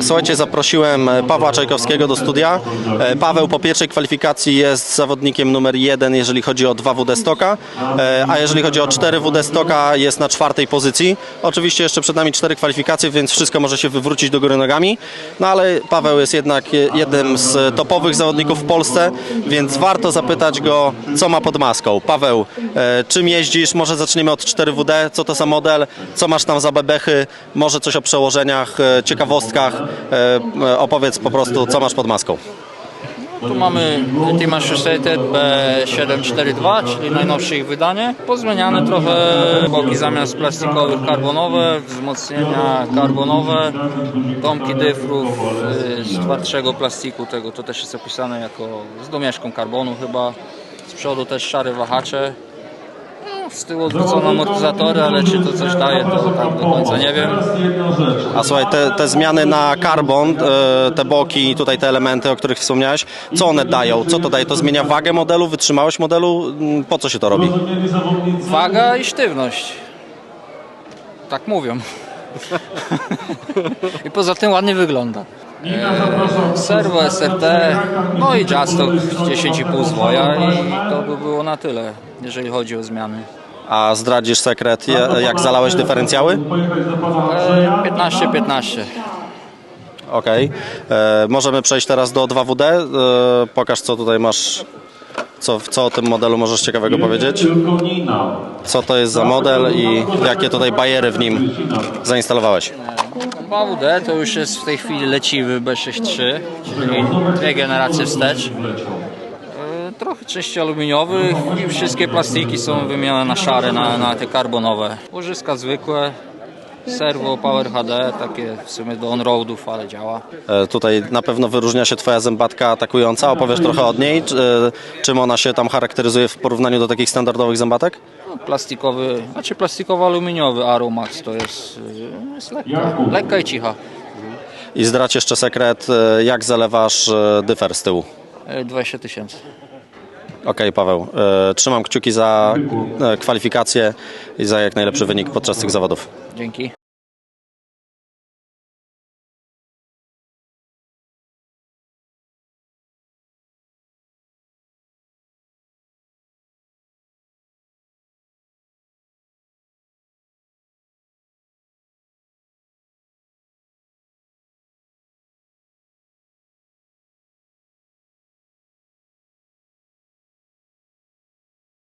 Słuchajcie, zaprosiłem Pawła Czajkowskiego do studia. E, Paweł po pierwszej kwalifikacji jest zawodnikiem numer jeden, jeżeli chodzi o 2WD Stoka, e, a jeżeli chodzi o 4WD Stoka jest na czwartej pozycji. Oczywiście jeszcze przed nami cztery kwalifikacje, więc wszystko może się wywrócić do góry nogami, no ale Paweł jest jednak jednym z topowych zawodników w Polsce, więc warto zapytać go, co ma pod maską. Paweł, e, czym jeździsz? Może zaczniemy od 4WD, co to za model, co masz tam za bebechy, może coś o przełożeniach, e, ciekawostkach. E, e, Opowiedz po prostu, co masz pod maską. Tu mamy Ultima Associated B742, czyli najnowsze ich wydanie. Pozmieniane trochę boki zamiast plastikowych karbonowe, wzmocnienia karbonowe, domki dyfrów y, z twardszego plastiku, tego to też jest opisane jako z domieszką karbonu chyba. Z przodu też szare wahacze. Z tyłu odwrócone amortyzatory, ale czy to coś daje, to tak do końca nie wiem. A słuchaj, te, te zmiany na karbon, e, te boki, tutaj te elementy, o których wspomniałeś, co one dają? Co to daje? To zmienia wagę modelu, wytrzymałość modelu? Mm, Po co się to robi? Waga i sztywność. Tak mówią. I poza tym ładnie wygląda. E, serwo SRT, no i Jazztok 10,5 zwoja i to by było na tyle, jeżeli chodzi o zmiany. A zdradzisz sekret, jak zalałeś dyferencjały? E, 15-15. Okej. E, Możemy przejść teraz do 2WD. E, Pokaż, co tutaj masz, co, co o tym modelu możesz ciekawego powiedzieć. Co to jest za model i jakie tutaj bajery w nim zainstalowałeś? 2WD to już jest w tej chwili leciwy B63, czyli dwie generacje wstecz. Trochę części aluminiowych i wszystkie plastiki są wymienione na szare, na, na te karbonowe. Łożyska zwykłe, serwo Power HD, takie w sumie do on-roadów, ale działa. E, Tutaj na pewno wyróżnia się Twoja zębatka atakująca. Opowiesz trochę od niej. Czy- e, Czym ona się tam charakteryzuje w porównaniu do takich standardowych zębatek? No, Plastikowy, znaczy plastikowo-aluminiowy Aromax to jest, e, jest lekka, lekka i cicha. I zdrać jeszcze sekret, jak zalewasz dyfer z tyłu. E, 20 tysięcy. Okej, Paweł. e, Trzymam kciuki za e, kwalifikacje i za jak najlepszy wynik podczas tych zawodów. Dzięki.